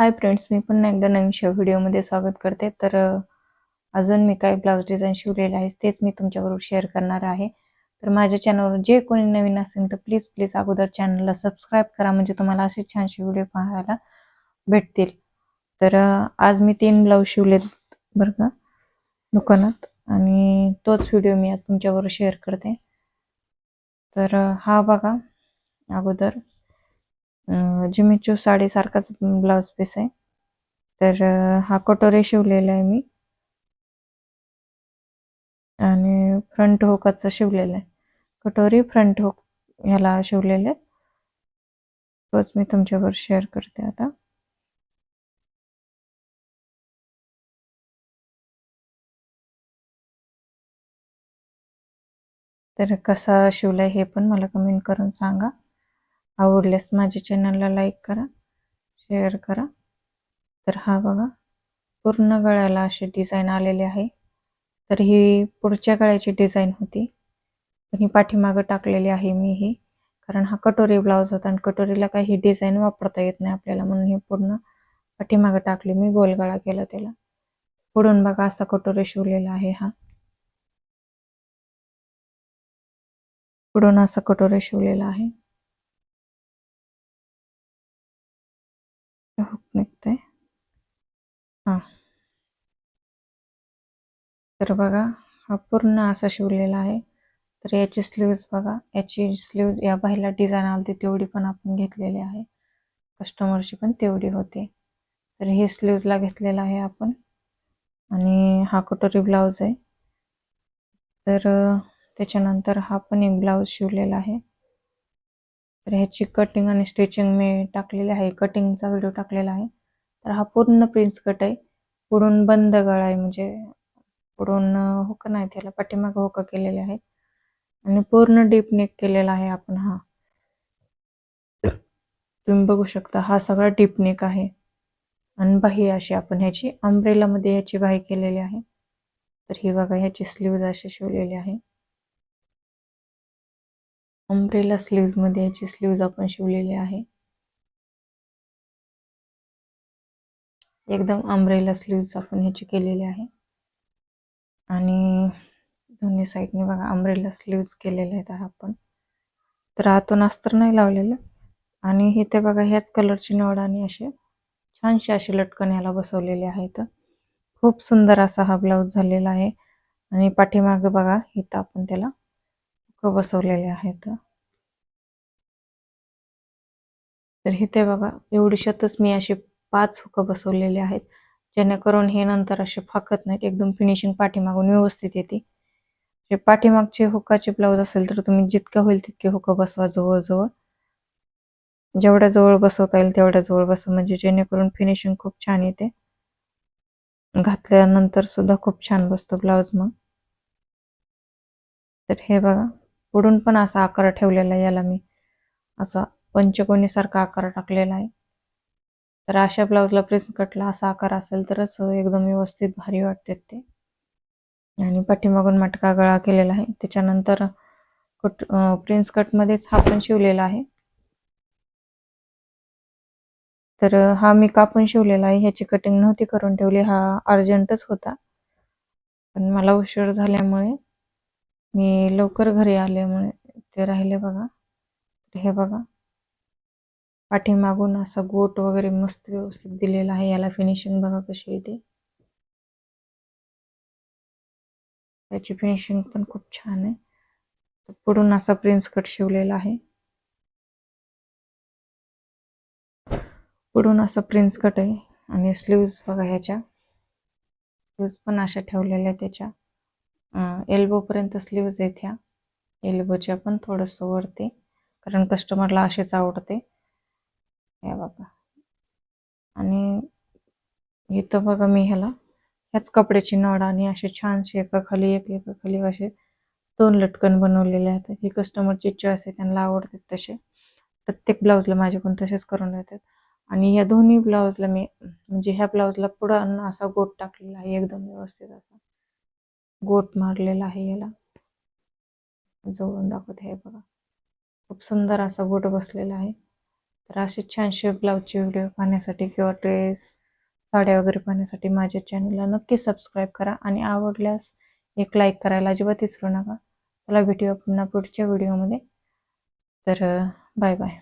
Hi friends मी पुन्हा एकदा नवीनशा व्हिडिओमध्ये स्वागत करते. तर अजून मी काय ब्लाऊज डिझाईन शिवलेले आहे तेच मी तुमच्याबरोबर शेअर करणार आहे. तर माझ्या चॅनलवर जे कोणी नवीन असेल तर प्लीज प्लीज अगोदर चॅनलला सबस्क्राईब करा म्हणजे तुम्हाला असे छानसे व्हिडिओ पाहायला भेटतील. तर आज मी तीन ब्लाऊज शिवलेत बरं का दुकानात. आणि तोच व्हिडिओ मी आज तुमच्याबरोबर शेअर करते. तर हा बघा अगोदर जिमीचू साडीसारखाच ब्लाऊज पीस आहे. तर हा कटोरे शिवलेला आहे मी. आणि फ्रंट होकाचा शिवलेला आहे. कटोरी फ्रंट होक ह्याला शिवलेले. आहेत. तोच मी तुमच्यावर शेअर करते आता. तर कसा शिवलाय हे पण मला कमेंट करून सांगा. आवडल्यास माझ्या चॅनलला लाईक करा शेअर करा. तर हा बघा पूर्ण गळ्याला अशी डिझाईन आलेली आहे. तर ही पुढच्या गळ्याची डिझाईन होती. पण ही पाठीमागं टाकलेली आहे मी ही. कारण हा कटोरी ब्लाऊज होता आणि कटोरीला काही डिझाईन वापरता येत नाही आपल्याला म्हणून हे पूर्ण पाठीमागं टाकली मी गोल गळा केला त्याला. पुढून बघा असा कटोरी शिवलेला आहे हा. पुढून असा कटोरे शिवलेला आहे. निघते हां. हा तर बघा हा पूर्ण असा शिवलेला आहे. तर याची स्लीव्ज बघा याची स्लीव्ज या बाहेरला डिझाईन आलती तेवढी पण आपण घेतलेली आहे. कस्टमरची पण तेवढी होती. तर हे स्लीव्जला घेतलेला आहे आपण. आणि हा कटोरी ब्लाऊज आहे. तर त्याच्यानंतर हा पण एक ब्लाऊज शिवलेला आहे. तर ह्याची कटिंग आणि स्टिचिंग मी टाकलेली आहे. कटिंगचा व्हिडिओ टाकलेला आहे. तर हा पूर्ण प्रिन्स कट आहे. पुढून बंद गळा आहे. म्हणजे पुढून हुक नाही त्याला. पाठीमाग हुक केलेले आहे. आणि पूर्ण डीप नेक केलेला आहे आपण हा. तुम्ही बघू शकता हा सगळा डीप नेक आहे. आणि बाही अशी आपण ह्याची umbrella मध्ये ह्याची बाही केलेली आहे. तर ही बघा ह्याची स्लीव्ज अशी शिवलेली आहे. अम्ब्रेला स्लीव्जमध्ये याची स्लीव्ज आपण शिवलेली आहे. एकदम अम्ब्रेला स्लीव्ज आपण ह्याची केलेली आहे. आणि दोन्ही साईडने बघा अम्ब्रेला स्लीव्ज केलेले आहेत आपण. तर आतून अस्तर नाही लावलेलं. आणि इथे बघा ह्याच कलरची नवड आणि असे छानशी अशी लटकन याला बसवलेले आहेत. खूप सुंदर असा हा ब्लाऊज झालेला आहे. आणि पाठीमागे बघा इथं आपण त्याला बसवलेले आहेत. तर इथे बघा एवढीशातच मी असे पाच हुकं बसवलेले आहेत. जेणेकरून हे नंतर असे फाकत नाहीत एकदम फिनिशिंग पाठीमागून व्यवस्थित येते. जे पाठीमागचे हुकाचे ब्लाऊज असेल तर तुम्ही जितकं होईल तितके हुकं बसवा जवळजवळ. जेवढ्या जवळ बसवता येईल तेवढ्या जवळ बसवा म्हणजे जेणेकरून फिनिशिंग खूप छान येते. घातल्यानंतर सुद्धा खूप छान बसतो ब्लाऊज मग. तर हे बघा पुढून पण असा आकार ठेवलेला आहे याला मी. असा पंचकोनीसारखा आकार टाकलेला आहे. तर अशा ब्लाऊजला प्रिन्स कटला असा आकार असेल तरच एकदम व्यवस्थित भारी वाटते ते. आणि पाठीमागून मटका गळा केलेला आहे. त्याच्यानंतर कट प्रिन्स कटमध्येच हा पण शिवलेला आहे. तर हा मी कापून शिवलेला आहे ह्याची कटिंग नव्हती करून ठेवली. हा अर्जंटच होता. पण मला उशीर झाल्यामुळे मी लवकर घरी आल्यामुळे ते राहिले बघा. हे बघा. पाठीमागून असा गोट वगैरे मस्त व्यवस्थित दिलेला आहे. याला फिनिशिंग बघा कशी येते त्याची फिनिशिंग पण खूप छान आहे. पुढून असा प्रिन्स कट शिवलेला आहे. पुढून असा प्रिन्स कट आहे. आणि स्लीव्ज बघा ह्याच्या. स्लीव्ज पण अशा ठेवलेल्या त्याच्या. एल्बोपर्यंत स्लीव्ज आहेत ह्या. एल्बोच्या पण थोडंसं वरती कारण कस्टमरला असेच आवडते. या बघा. आणि इथं बघा मी ह्याला. ह्याच कपड्याची नॉड आणि असे छानसे एका खाली एक एका खाली असे दोन लटकन बनवलेले आहेत. ही कस्टमरची चॉईस आहे त्यांना आवडतात तसे. प्रत्येक ब्लाऊजला माझ्याकडून तसेच करून देतात. आणि या दोन्ही ब्लाऊजला मी म्हणजे ह्या ब्लाऊजला पुढं असा गोट टाकलेला आहे एकदम व्यवस्थित असा. गोट मारलेला आहे याला. जवळून दाखवते हे बघा. खूप सुंदर असा गोट बसलेला आहे. तर असे छानशे ब्लाऊजचे व्हिडिओ पाहण्यासाठी किंवा ड्रेस साड्या वगैरे पाहण्यासाठी माझ्या चॅनलला नक्की सबस्क्राईब करा आणि आवडल्यास एक लाईक करायला अजिबात विसरू नका. चला भेटूया पुन्हा पुढच्या व्हिडिओमध्ये. तर बाय बाय.